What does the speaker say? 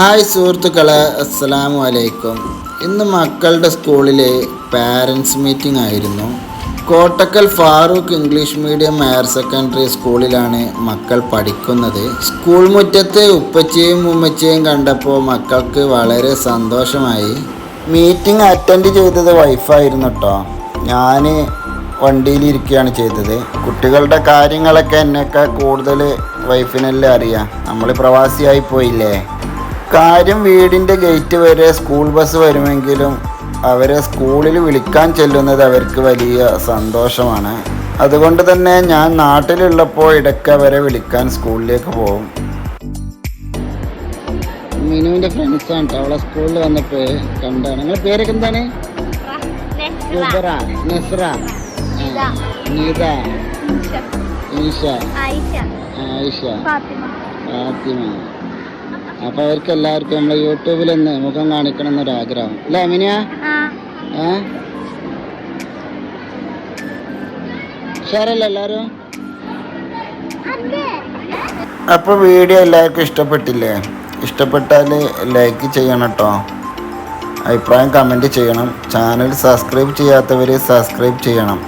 Hi സുഹൃത്തുക്കളെ അസ്സലാമു അലൈക്കും. ഇന്ന് മക്കളുടെ സ്കൂളിലെ പാരൻസ് മീറ്റിംഗ് ആയിരുന്നു. Kottakkal Farooq English medium higher secondary സ്കൂളിലാണ് മക്കൾ പഠിക്കുന്നത്. സ്കൂൾ മുറ്റത്തെ ഉപ്പച്ചയും ഉമ്മച്ചയും കണ്ടപ്പോൾ മക്കൾക്ക് വളരെ സന്തോഷമായി. മീറ്റിംഗ് അറ്റൻഡ് ചെയ്തത് വൈഫായിരുന്നു കേട്ടോ ഞാൻ വണ്ടിയിലിരിക്കുകയാണ് ചെയ്തത്. കുട്ടികളുടെ കാര്യങ്ങളൊക്കെ എന്നൊക്കെ കൂടുതൽ വൈഫിനല്ലേ അറിയാം. നമ്മൾ പ്രവാസിയായി പോയില്ലേ? കാര്യം വീടിന്റെ ഗേറ്റ് വരെ സ്കൂൾ ബസ് വരുമെങ്കിലും അവരെ സ്കൂളിൽ വിളിക്കാൻ ചെല്ലുന്നത് അവർക്ക് വലിയ സന്തോഷമാണ്. അതുകൊണ്ട് തന്നെ ഞാൻ നാട്ടിലുള്ളപ്പോൾ ഇടയ്ക്ക് അവരെ വിളിക്കാൻ സ്കൂളിലേക്ക് പോകും. മിനുവിന്റെ ഫ്രണ്ട്സാണ് കേട്ടോ അവളെ സ്കൂളിൽ വന്നപ്പോൾ കണ്ടാണ് നിങ്ങളുടെ പേരൊക്കെ എന്താണ്? സുബറ നസ്ര നീത. ഈഷ ആയിഷ. ഫാത്തിമ. അപ്പൊ അവർക്ക് എല്ലാവർക്കും നമ്മളെ യൂട്യൂബിൽ ഒന്ന് മുഖം കാണിക്കണം എന്നൊരു ആഗ്രഹം. അല്ലേ അമിനിയ ഏ? ഉഷാറല്ലേ എല്ലാരും? അപ്പൊ വീഡിയോ എല്ലാവർക്കും ഇഷ്ടപ്പെട്ടില്ലേ? ഇഷ്ടപ്പെട്ടാൽ ലൈക്ക് ചെയ്യണം കേട്ടോ അഭിപ്രായം കമന്റ് ചെയ്യണം. ചാനൽ സബ്സ്ക്രൈബ് ചെയ്യാത്തവർ സബ്സ്ക്രൈബ് ചെയ്യണം.